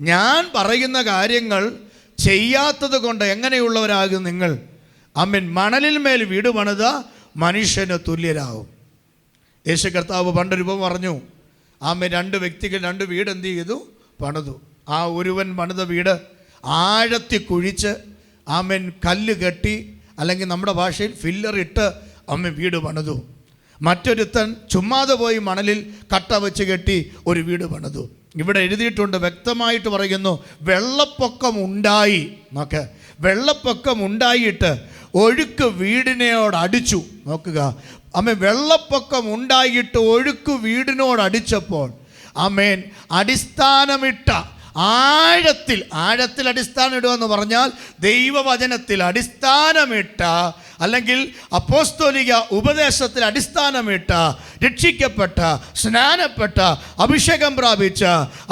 ഞാൻ പറയുന്ന കാര്യങ്ങൾ ചെയ്യാത്തത് കൊണ്ട് എങ്ങനെയുള്ളവരാകും നിങ്ങൾ? അമ്മൻ മണലിൽ മേൽ വീട് പണിത മനുഷ്യന് തുല്യരാകും യേശു കർത്താവ് പണ്ടൊരു ഉപമ പറഞ്ഞു ആമ രണ്ട് വ്യക്തികൾ രണ്ട് വീട് എന്ത് ചെയ്തു? പണിതു. ആ ഒരുവൻ പണിത വീട് ആഴത്തി കുഴിച്ച് ആമൻ കല്ല് കെട്ടി അല്ലെങ്കിൽ നമ്മുടെ ഭാഷയിൽ ഫില്ലർ ഇട്ട് അമ്മ വീട് പണിതു. മറ്റൊരുത്തൻ ചുമ്മാതെ പോയി മണലിൽ കട്ട വെച്ച് കെട്ടി ഒരു വീട് പണിതു. ഇവിടെ എഴുതിയിട്ടുണ്ട് വ്യക്തമായിട്ട് പറയുന്നു വെള്ളപ്പൊക്കം ഉണ്ടായി നോക്ക് വെള്ളപ്പൊക്കം ഉണ്ടായിട്ട് ഒഴുക്ക് വീടിനോട് അടിച്ചു. നോക്കുക. അമ്മ വെള്ളപ്പൊക്കം ഉണ്ടായിട്ട് ഒഴുക്ക് വീടിനോട് അടിച്ചപ്പോൾ അമ്മേൻ അടിസ്ഥാനമിട്ട ആഴത്തിൽ ആഴത്തിൽ അടിസ്ഥാനം ഇടുക എന്ന് പറഞ്ഞാൽ ദൈവവചനത്തിൽ അടിസ്ഥാനമിട്ട അല്ലെങ്കിൽ അപ്പോസ്തോലിക ഉപദേശത്തിൽ അടിസ്ഥാനമിട്ട രക്ഷിക്കപ്പെട്ട സ്നാനപ്പെട്ട അഭിഷേകം പ്രാപിച്ച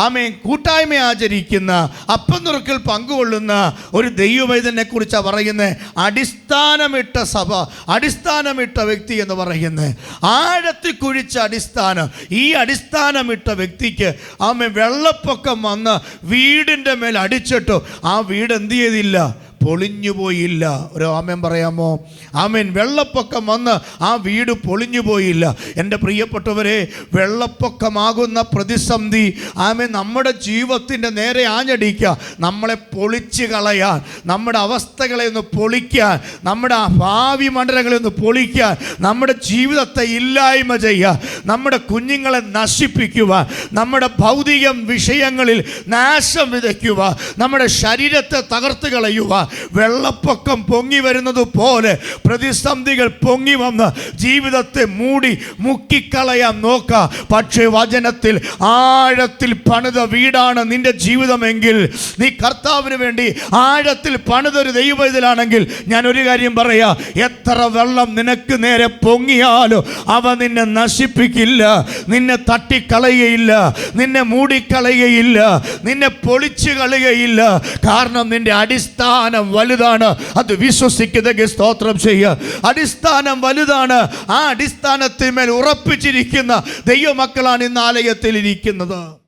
ആമേ കൂട്ടായ്മ ആചരിക്കുന്ന അപ്പനുറുക്കിൽ പങ്കുകൊള്ളുന്ന ഒരു ദൈവവൈദ്യനെ കുറിച്ചാണ് പറയുന്നത് അടിസ്ഥാനമിട്ട സഭ അടിസ്ഥാനമിട്ട വ്യക്തി എന്ന് പറയുന്നത് ആഴത്തിൽ കുഴിച്ച അടിസ്ഥാനം ഈ അടിസ്ഥാനമിട്ട വ്യക്തിക്ക് ആമേ വെള്ളപ്പൊക്കം വന്ന് വീടിന്റെ മേൽ അടിച്ചിട്ടു. ആ വീട് എന്ത് ചെയ്തില്ല? പൊളിഞ്ഞു പോയില്ല ഒരു ആമേൻ പറയാമോ? ആമേൻ. വെള്ളപ്പൊക്കം വന്ന് ആ വീട് പൊളിഞ്ഞുപോയില്ല. എന്റെ പ്രിയപ്പെട്ടവരെ വെള്ളപ്പൊക്കമാകുന്ന പ്രതിസന്ധി ആമേൻ നമ്മുടെ ജീവിതത്തിന്റെ നേരെ ആഞ്ഞടിക്കുക നമ്മളെ പൊളിച്ച് കളയാൻ നമ്മുടെ അവസ്ഥകളെ ഒന്ന് പൊളിക്കാൻ നമ്മുടെ ഭാവി മണ്ഡലങ്ങളെ ഒന്ന് പൊളിക്കാൻ നമ്മുടെ ജീവിതത്തെ ഇല്ലായ്മ ചെയ്യുക നമ്മുടെ കുഞ്ഞുങ്ങളെ നശിപ്പിക്കുവാൻ നമ്മുടെ ഭൗതികം വിഷയങ്ങളിൽ നാശം വിതയ്ക്കുക നമ്മുടെ ശരീരത്തെ തകർത്ത് കളയുക വെള്ളപ്പൊക്കം പൊങ്ങി വരുന്നത് പോലെ പ്രതിസന്ധികൾ പൊങ്ങി വന്ന് ജീവിതത്തെ മൂടി മുക്കിക്കളയാൻ നോക്ക. പക്ഷേ വചനത്തിൽ ആഴത്തിൽ പണിത വീടാണ് നിന്റെ ജീവിതമെങ്കിൽ. നീ കർത്താവിന് വേണ്ടി ആഴത്തിൽ പണിതൊരു ദൈവത്തിലാണെങ്കിൽ ഞാൻ ഒരു കാര്യം പറയാ. എത്ര വെള്ളം നിനക്ക് നേരെ പൊങ്ങിയാലും അവ നിന്നെ നശിപ്പിക്കില്ല. നിന്നെ തട്ടിക്കളയുകയില്ല. നിന്നെ മൂടിക്കളയുകയില്ല. നിന്നെ പൊളിച്ചു കളയുകയില്ല. കാരണം നിന്റെ അടിസ്ഥാനം വലുതാണ്. അത് വിശ്വസിക്കുന്ന സ്തോത്രം ചെയ്യുക അടിസ്ഥാനം വലുതാണ്. ആ അടിസ്ഥാനത്തിന്മേൽ ഉറപ്പിച്ചിരിക്കുന്ന ദൈവമക്കളാണ് ഇന്ന് ആലയത്തിൽ ഇരിക്കുന്നത്